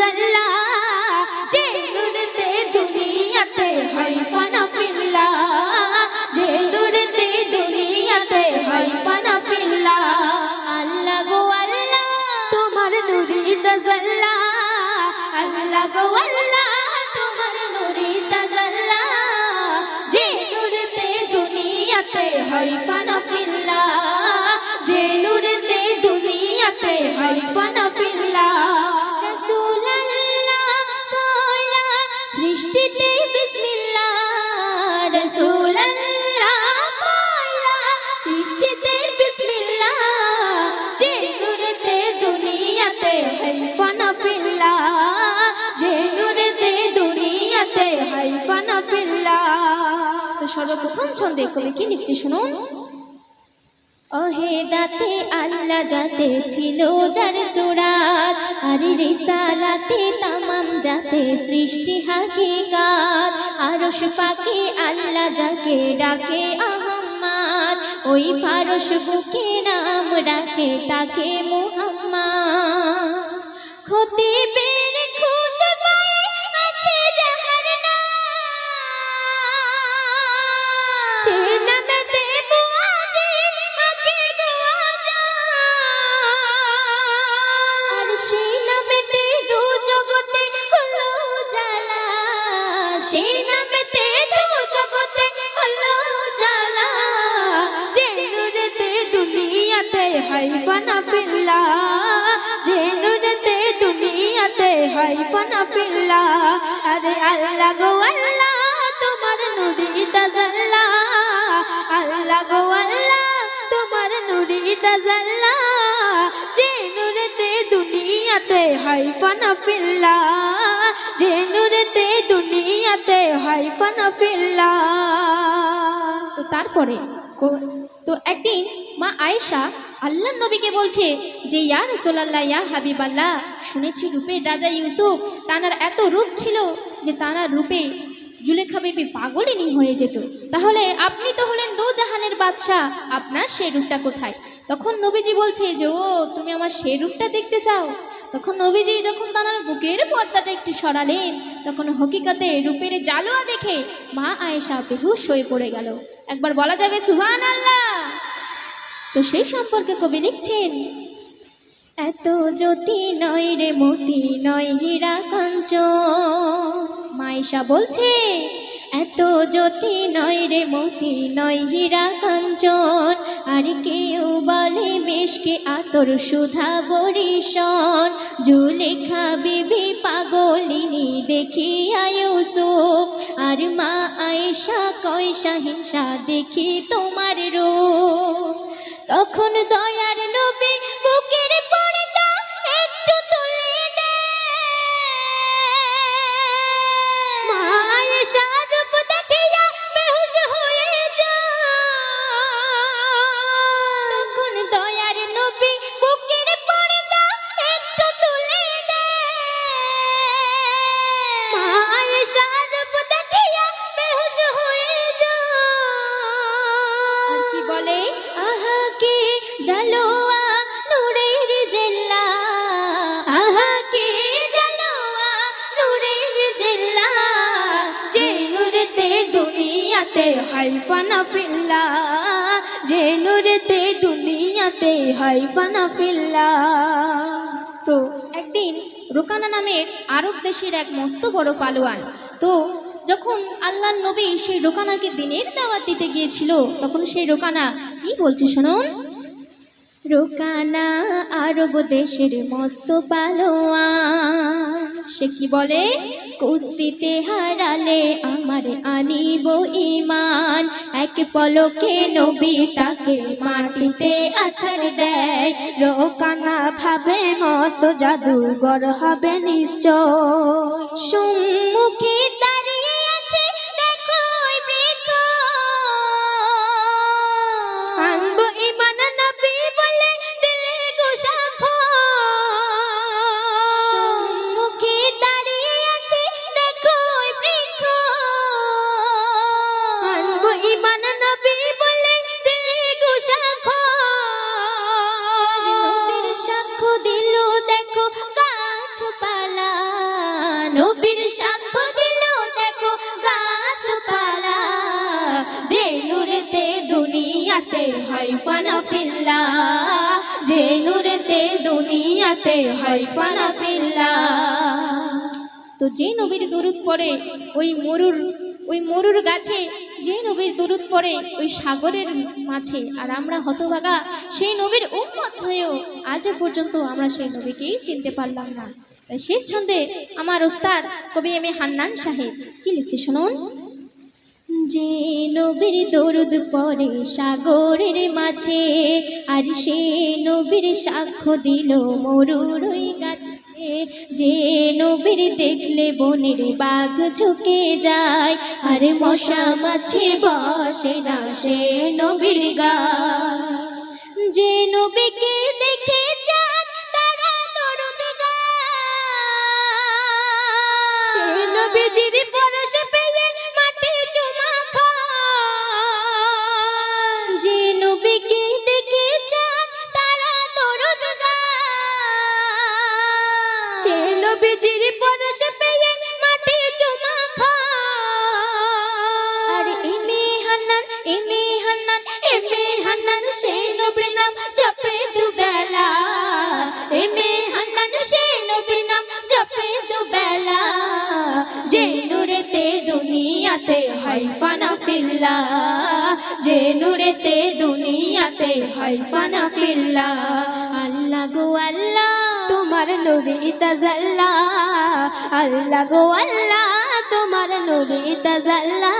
তাজাল্লা যে নূরতে দুনিয়াতে হয় ফানা ফিল্লা যে নূরতে দুনিয়াতে হয় ফানা ফিল্লা আল্লাহ গো আল্লাহ, তোমার নুরি তাজাল্লা আল্লাহ গো আল্লাহ, তোমার নুরি তাজাল্লা সর্বপ্রথম ছন্দে কবি কি লিখছে শুনুন। ওহে দাতে আল্লাহ যাতে ছিল যার সুরাত, আর রিসালাতে তামাম যাতে সৃষ্টি হাকিকাত। আরশ পাকে আল্লাহ যাকে ডাকে আহম্মদ, ওই ফারস বুকে নাম ডাকে তাকে মুহাম্মদ। খতিবের পিল্লা আরে আল্লাহ গো আল্লাহ, তোমার নুরি তাজাল্লা। আল্লাহ গো আল্লাহ, তোমার নুরি তাজাল্লা। যে নুরতে দুনিয়াতে হাই পানা পিল্লা যে নুরতে দুনিয়াতে হাই পানা পিল্লা তো তারপরে তো একদিন মা আয়েশা আল্লাহ নবীকে বলছে যে, ইয়া রসোল্লাহ ইয়া হাবিব আল্লাহ শুনেছি রূপের রাজা ইউসুফ তানার এত রূপ ছিল যে, তানার রূপে জুলেখা বেবি পাগলিনী হয়ে যেত। তাহলে আপনি তো হলেন দু জাহানের বাদশাহ, আপনার সেই রূপটা কোথায়? তখন নবীজি বলছে যে, ও, তুমি আমার সেই রূপটা দেখতে চাও? তখন নবীজি যখন তার বুকের পর্দাটা একটু সরালেন, তখন হকিকাতে রূপের জালোয়া দেখে মা আয়েশা বেহুশ হয়ে পড়ে গেল। একবার বলা যাবে সুহান আল্লাহ তো সেই সম্পর্কে কবি লিখছেন, এত জ্যোতি নয় রে মতি নয় হীরা কাঞ্চ। মাইশা বলছে, এত জ্যোতি নয় রে মতি নয় হীরা কাঞ্চন। আর কেউ বলে বেশকে আতর সুধা বরিশন। জুলেখা বিবি পাগলিনী দেখি আয়ুসুফ আর মা আয়েশা কয়সা হিংসা দেখি তোমার রূপ। তখন দয়ার নবী বুকের পর্দা একটু তুলে দেয়। মায়ের দুনিয়াতে হাই ফানা ফিল্লা, যে নূরতে দুনিয়াতে হাইফানা ফিল্লা। তো একদিন রোকানা নামের আরব দেশের এক মস্ত বড় পালোয়ান, তো যখন আল্লাহ নবী সেই রোকানাকে দিনের দাওয়াত দিতে গিয়েছিল, তখন সেই রোকানা কি বলছে শুনুন? রোকানা আরব দেশের মস্ত পালোয়ান, সে কি বলে? কুস্তিতে হারালে আমার আনিব ইমান এক পলকে নবী তাকে মাটিতে আছাড় দেয়। রোকানা ভাবে মস্ত জাদুঘর হবে নিশ্চয়। সম্মুখে দুনিয়াতে হয় ফানা ফিল্লা তো যে নবীর দরুদ পড়ে ওই মরুর ওই মরুর গাছে, যে নবীর দরুদ পড়ে ওই সাগরের মাঝে, আর আমরা হতভাগা সেই নবীর উম্মত হয়েও আজও পর্যন্ত আমরা সেই নবীকেই চিনতে পারলাম না। শেষ ছন্দে আমার ওস্তাদ কবি এম এ হান্নান সাহেব কি লিখছে শুনুন? যে নবীর দরুদ পরে সাগরের মাঝে, আর সে নবীর সাক্ষ্য দিল মরুর ওই গাছে। যে নবীর দেখলে বনের বাঘ ঝুঁকে যায়, আর মশা মাছে বসে না সে নবীর গায় যে নবীকে দেখে চান নবীজির পরশ পেয়ে মাটি চুমা আর এমে হান্নান এমে হান্নান এমে হান্নান, সে নবীর নাম জপে দুবেলা। এমে হান্নান, সে নবীর নাম জপে দুবেলা। যে নূরেতে দুনিয়াতে হয় ফানা ফিল্লা। যে নূরেতে দুনিয়াতে হয় ফানা ফিল্লা। আল্লাহ গো আল্লাহ। তোমার নূরে তাজাল্লা। আল্লাহ গো আল্লাহ, তোমার নূরে তাজাল্লা।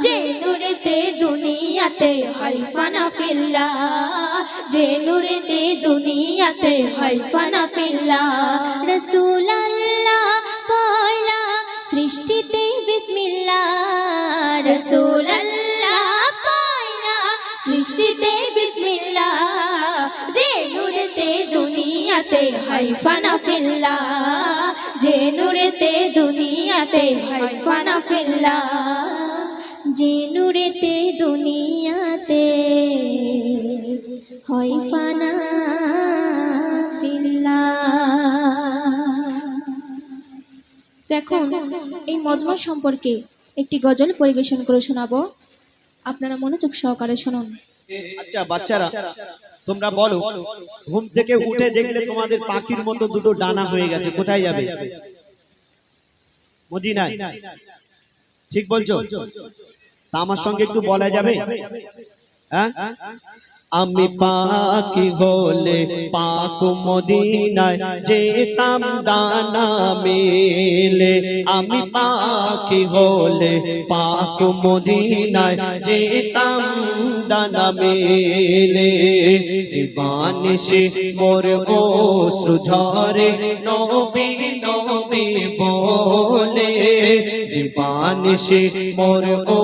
যে নূরেতে দুনিয়াতে হয় ফানা ফিল্লা যে নূরেতে দুনিয়াতে হয় ফানা ফিল্লা রসুল আল্লাহ পয়লা সৃষ্টিতে বিসমিল্লা। রসুল আল্লাহ পয়লা সৃষ্টিতে বিসমিল্লা। যে নূরেতে দুনিয়াতে হয় ফানা ফিল্লা, যে নূরেতে দুনিয়াতে হয় ফানা ফিল্লা, যে নূরেতে দুনিয়াতে হয় ফানা এখন এই মজমা সম্পর্কে একটি গজল পরিবেশন করে শোনাবো। আপনারা মনোযোগ সহকারে শুনুন। আচ্ছা বাচ্চারা তোমরা বলো, ঘুম থেকে উঠে দেখলে তোমাদের পাখির মতো দুটো ডানা হয়ে গেছে, কোথায় যাবে? ঠিক বলছো? তা আমার সঙ্গে একটু বলা যাবে? হ্যাঁ? আমি পাখি হলে পাক মদিনায় যেতাম ডানা মেলে। আমি পাখি হলে পাক মদিনায় যেতাম ডানা মেলে। বানিসে মোর ও সুঝরে নবী নবী বলে। বানিসে মোর ও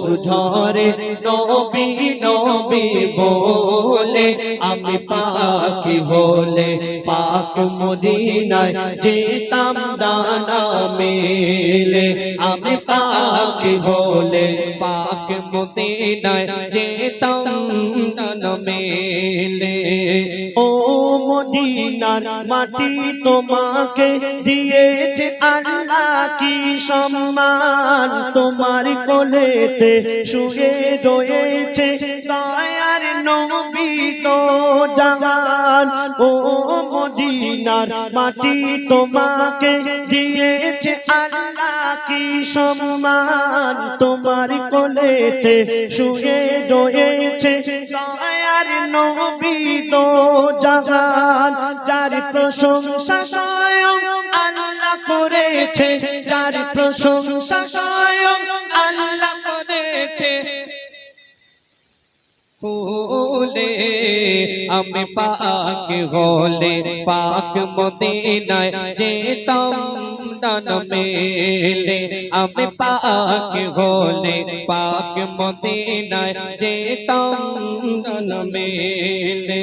সুঝরে নবী নবী বলে। আমি পাখি হলে পাক মদিনায় যেতাম ডানা মেলে। পাখি হলে পাক মদিনায় যেতাম মেলে। মদিনার মাটি তোমাকে দিয়েছে আল্লাহ কি সম্মান? তোমার কোলেতে শুয়ে রয়েছে দয়ার নবী তো ও মদিনার মাটি তোমাকে দিয়েছে আল্লাহ কি সম্মান? তোমার কোলেতে শুয়ে রয়েছে দয়ার নবী তো জাহান যার প্রশংসা স্বয়ং আল্লাহ করেছে, যার প্রশংসা স্বয়ং আল্লাহ করেছে। হলে আমি পাক হলে পাক মদিনায় যেতাম। ডান মেলে আমি পাক হলে পাক মদিনায় যেতাম ডান মেলে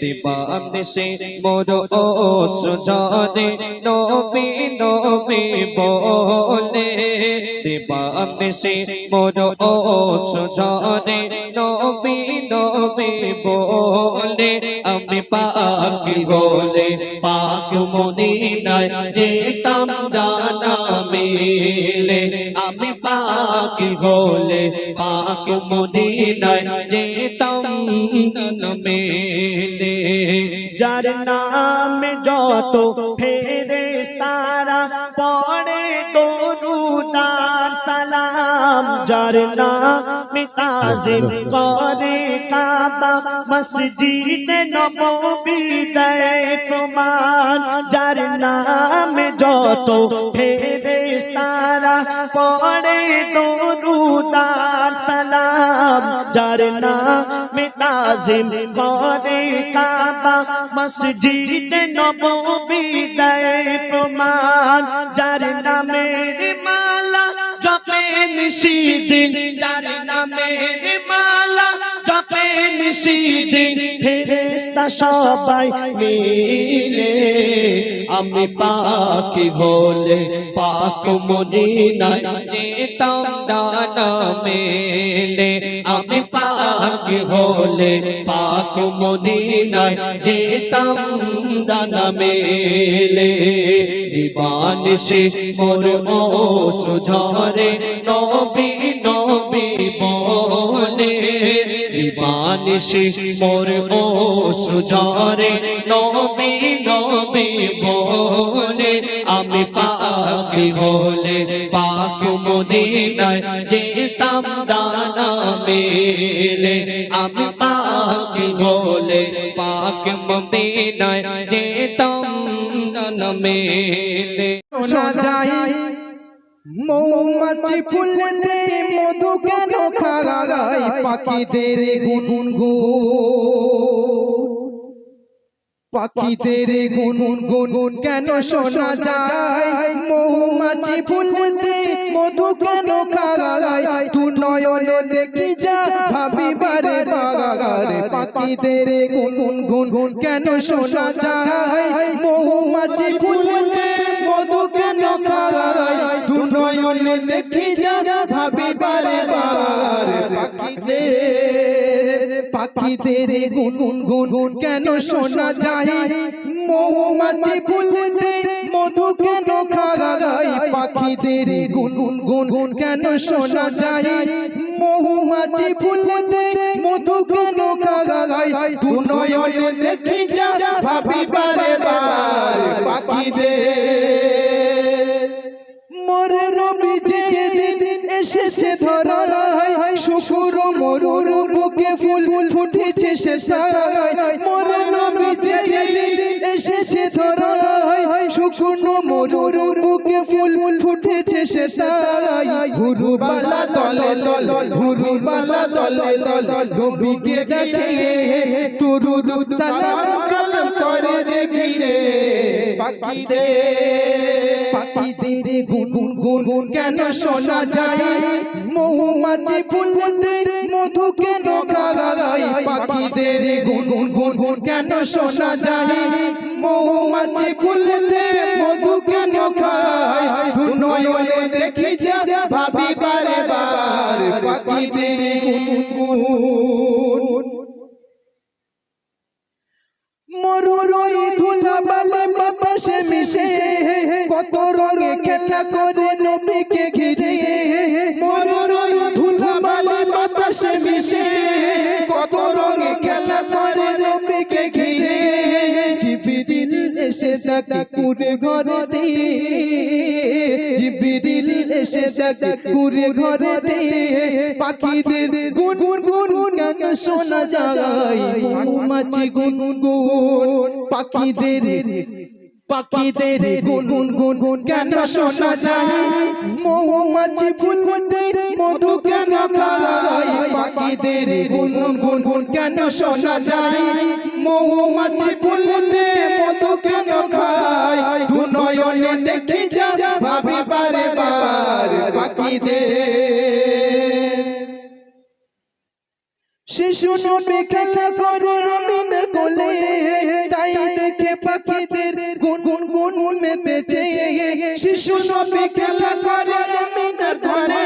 দিবান সে মোর ও সুজরে নবী নবী বলে দিবান সে মোর ও সুজরে নবী নবী বলে আমি পাক বলে পাক মদিনায় যেতাম ডানা মেলে আমি পাকি হলে পাক মদিনায় যেতাম মেলে যার নাম যত ফেরেশতারা সালাম যার নামে তাজিম করে কাবা। মসজিদ নববী দেয় প্রমাণ। যার নামে যত ফেরেশতারা পড়ে দরুদার সালাম। যার নামে তাজিম করে কাবা। মসজিদ নববী দেয় প্রমাণ। যার নামের মালা জপে দিন যার নামে মালা নিশিদিন ফেরেশতা সবাই মিলে আমি পাকি হলে পাক মদিনায় যেতাম ডানা মেলে। আমি পাকি হলে পাক মদিনায় যেতাম ডানা মেলে। দিবান সে মোর ও সুঝরে নবী নবী বলে। সে মোর ও সুঝরে নবী নবী বলে, আমি পাকি হলে পাক মদিনায় যেতাম ডানা মেলে। আমি পাকি হলে পাক মদিনায় যেতাম ডানা মেলে। শোনা মৌমাছি ফুলতে মধু কেন খাগায় পাখিদের গুনগুন। পাখিদের গুনগুন কেন শোনা যায়? মৌমাছি ফুলতে মধু কেন খাগায় তু নয়নে দেখি যা ভাবি বারে বাগারে পাখিদের গুনগুন কেন শোনা যায়? মৌমাছি ফুলতে মধু কেন খাগায় তু নয়নে দেখি যা ভাবি বারে বার পাখিদের পাখিদের গুনগুন কেন শোনা যায়? মৌমাছি ফুলতে মধু কেন খাগায়? পাখিদের গুনগুন কেন শোনা যায়? মৌমাছি ফুলতে মধু কেন খাগায়? তু নয়নে দেখি যা ভাবি বারে বার পাখিদের এসেছে ধরায় শুকুর মরুর বুকে ফুল ফুটেছে সে তাই মোর নবী যেদিন এসেছে ধরায় শুকুর মরুর বুকে ফুল ফুটেছে সে তাই গুরু বালা দলে দল গুরু বালা দলে দল, নবীকে দেখে তুরুদ সালাম কালাম করে যে ঘিরে পাখিদের পাখিদের গুন গুন কেন শোনা যায়? মৌমাছি ফুলতে মধু কেন খাগায় পাখিদের গুন গুন কেন শোনা যায়? মৌমাছি মধু কেন দেখি যা ভাবি বারে বার। পাখিদের ডাকে কুড়ে ঘরে দে জিবিরিল এসে ডাকে কুড়ে ঘরে দে পাখিদের গুন গুন গান শোনা যায়? মৌমাছি গুন গুন পাখিদের পাখিদের গুন গুন কেন শোনা যায়? মৌমাছি ফুলতে মধু কেন খায়? পাখিদের গুন গুন কেন শোনা যায়? মৌমাছি ফুলতে মধু কেন খায়, দু নয়নে যা, ভাবি বারে বার পাখিদের। শিশু নবী খেলা করে আমিনার কোলে, তাই দেখে পাখিদের গুন গুন মেতেছে। শিশু নবী খেলা করে আমিনার ঘরে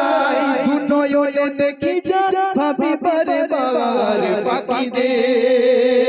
খাই দু নয়নে দেখি যা ভাবি বারে বার পাখিদের।